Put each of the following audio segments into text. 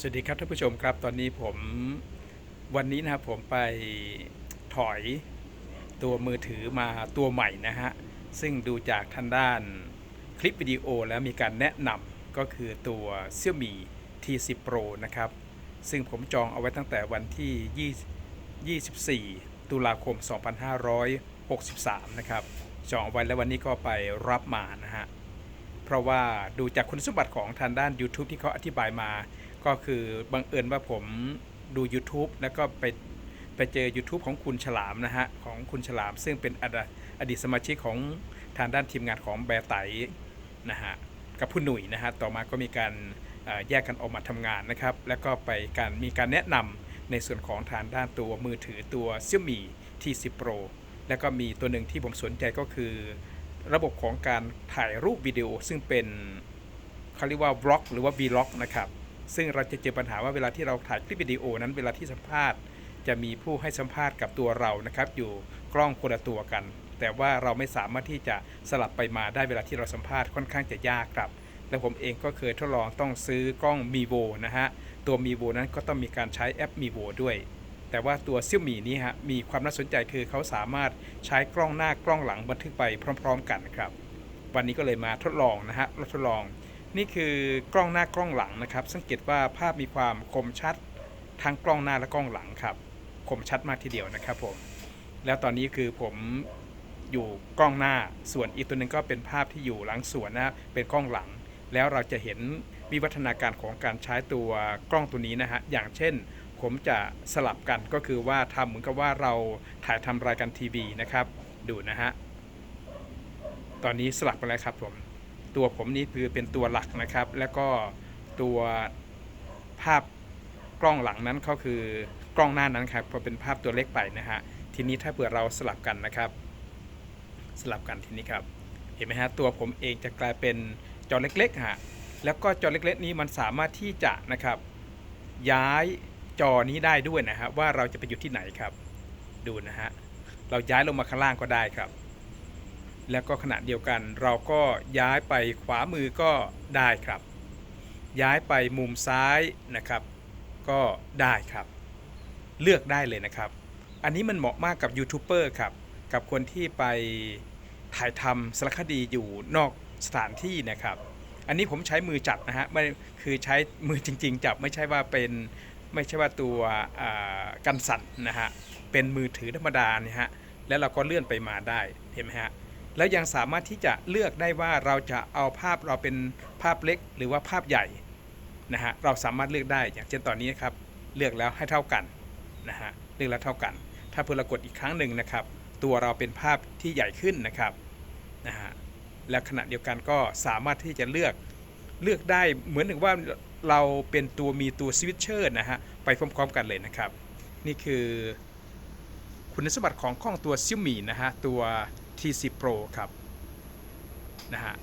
สวัสดีครับท่านผู้ชมครับตอนนี้ผมวันนี้นะครับผมไปถอยตัวมือถือมาตัวใหม่นะฮะ ซึ่งดูจากทางด้านคลิปวิดีโอแล้วมีการแนะนำก็คือตัว Xiaomi T10 Pro นะครับ ซึ่งผมจองเอาไว้ตั้งแต่วันที่ 24 ตุลาคม 2563 นะครับ จองเอาไว้แล้ววันนี้ก็ไปรับมานะฮะ เพราะว่าดูจากคุณสมบัติของทางด้าน YouTube ที่เขาอธิบายมา ก็คือบังเอิญว่าผมดู YouTube แล้วก็ไปไปเจอ YouTube ของคุณฉลามนะฮะ ของคุณฉลาม ซึ่งเป็นอดอดีตสมาชิกของทางด้านทีมงานของแบร์ไตนะฮะ กับผู้หนุ่ยนะฮะ ต่อมาก็มีการแยกกันออกมาทำงานนะครับ แล้วก็ไปการมีการแนะนำในส่วนของทางด้านตัวมือถือตัว Xiaomi T10 Pro แล้วก็มีตัวหนึ่งที่ผมสนใจก็คือ ระบบของการถ่ายรูปวิดีโอซึ่งเป็นเขาเรียกว่า vlog หรือว่า vlog นะครับ ซึ่งเราจะเจอปัญหาว่าเวลาที่เราถ่ายคลิปวิดีโอนั้นเวลาที่สัมภาษณ์จะมีผู้ให้สัมภาษณ์กับตัวเรานะครับ อยู่กล้องคนละตัวกัน แต่ว่าเราไม่สามารถที่จะสลับไปมาได้เวลาที่เราสัมภาษณ์ค่อนข้างจะยากครับ และผมเองก็เคยทดลองต้องซื้อกล้อง m ีโวนะฮะตัว m ีโวนั้นก็ต้องมีการใช้แอป m ีโวด้วย แต่ว่าตัวเซี่ยมี่นี้ฮะมีความน่าสนใจคือเขาสามารถใช้กล้องหน้ากล้องหลังบันทึกไปพร้อม ๆ กันครับ วันนี้ก็เลยมาทดลองนะฮะทดลอง นี่คือกล้องหน้ากล้องหลังนะครับ สังเกตว่าภาพมีความคมชัดทั้งกล้องหน้าและกล้องหลังครับ คมชัดมากทีเดียวนะครับผม แล้วตอนนี้คือผมอยู่กล้องหน้าส่วนอีกตัวหนึ่งก็เป็นภาพที่อยู่หลังสวนนะฮะเป็นกล้องหลัง แล้วเราจะเห็นวิวัฒนาการของการใช้ตัวกล้องตัวนี้นะฮะอย่างเช่น ผมจะสลับกันก็คือว่าทำเหมือนกับว่าเราถ่ายทำรายการทีวีนะครับ ดูนะฮะตอนนี้สลับไปแล้วครับผม ตัวผมนี่คือเป็นตัวหลักนะครับ แล้วก็ตัวภาพกล้องหลังนั้นก็คือกล้องหน้านั้นครับพอเป็นภาพตัวเล็กไปนะฮะทีนี้ถ้าเผื่อเราสลับกันนะครับ สลับกันทีนี้ครับ เห็นไหมฮะตัวผมเองจะกลายเป็นจอเล็กๆฮะแล้วก็จอเล็กๆ นี้มันสามารถที่จะนะครับ ย้ายจอนี้ได้ด้วยนะฮะว่าเราจะไปอยู่ที่ไหนครับ ดูนะฮะเราย้ายลงมาข้างล่างก็ได้ครับ แล้วก็ขณะเดียวกันเราก็ย้ายไปขวามือก็ได้ครับ ย้ายไปมุมซ้ายนะครับ ก็ได้ครับ เลือกได้เลยนะครับ อันนี้มันเหมาะมากกับยูทูบเบอร์ครับ กับคนที่ไปถ่ายทำสารคดีอยู่นอกสถานที่นะครับ อันนี้ผมใช้มือจับนะฮะไม่คือใช้มือจริง ๆ จับไม่ใช่ว่าเป็นไม่ใช่ว่าตัวกันสั่นนะฮะเป็นมือถือธรรมดาเนี่ยฮะแล้วเราก็เลื่อนไปมาได้เห็นไหมฮะ แล้วยังสามารถที่จะเลือกได้ว่าเราจะเอาภาพเราเป็นภาพเล็กหรือว่าภาพใหญ่นะฮะเราสามารถเลือกได้อย่างเช่นตอนนี้ครับเลือกแล้วให้เท่ากันนะฮะเลือกแล้วเท่ากัน ถ้าเพื่อเรากดอีกครั้งหนึ่งนะครับ ตัวเราเป็นภาพที่ใหญ่ขึ้นนะครับนะฮะและขณะเดียวกันก็สามารถที่จะเลือกเลือกได้เหมือนถึงว่าเราเป็นตัวมีตัวสวิตเชอร์นะฮะไปพร้อมๆกันเลยนะครับ นี่คือคุณสมบัติของกล้องตัว Xiaomi นะฮะตัว T10 Pro ครับนะฮะ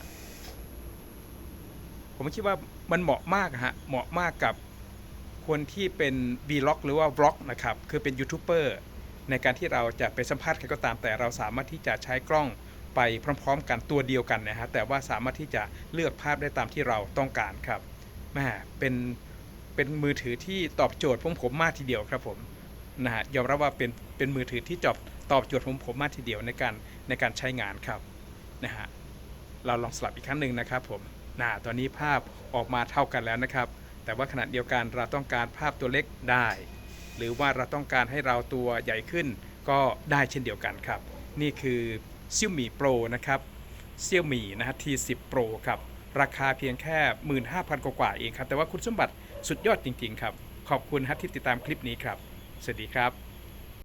ผมคิดว่ามันเหมาะมากฮะเหมาะมากกับคนที่เป็น Vlog หรือว่า Vlog นะครับ คือเป็นยูทูบเบอร์ในการที่เราจะไปสัมภาษณ์ใครก็ตาม แต่เราสามารถที่จะใช้กล้องไปพร้อมๆ กันตัวเดียวกันนะฮะแต่ว่าสามารถที่จะเลือกภาพได้ตามที่เราต้องการครับแม่เป็นเป็นมือถือที่ตอบโจทย์ผมผมมากทีเดียวครับผม นะฮะยอมรับว่าเป็นเป็นมือถือที่จอบตอบโจทย์ผมผมมากทีเดียวในการในการใช้งานครับนะฮะเราลองสลับอีกครั้งหนึ่งนะครับผมนะตอนนี้ภาพออกมาเท่ากันแล้วนะครับ แต่ว่าขณะเดียวกันเราต้องการภาพตัวเล็กได้ หรือว่าเราต้องการให้เราตัวใหญ่ขึ้นก็ได้เช่นเดียวกันครับ นี่คือ Xiaomi Pro นะครับ Xiaomi นะฮะ T10 Pro ครับ ราคาเพียงแค่ 15,000 กว่าเองครับ แต่ว่าคุณสมบัติสุดยอดจริง ๆ ครับ ขอบคุณฮะที่ติดตามคลิปนี้ครับ สวัสดีครับ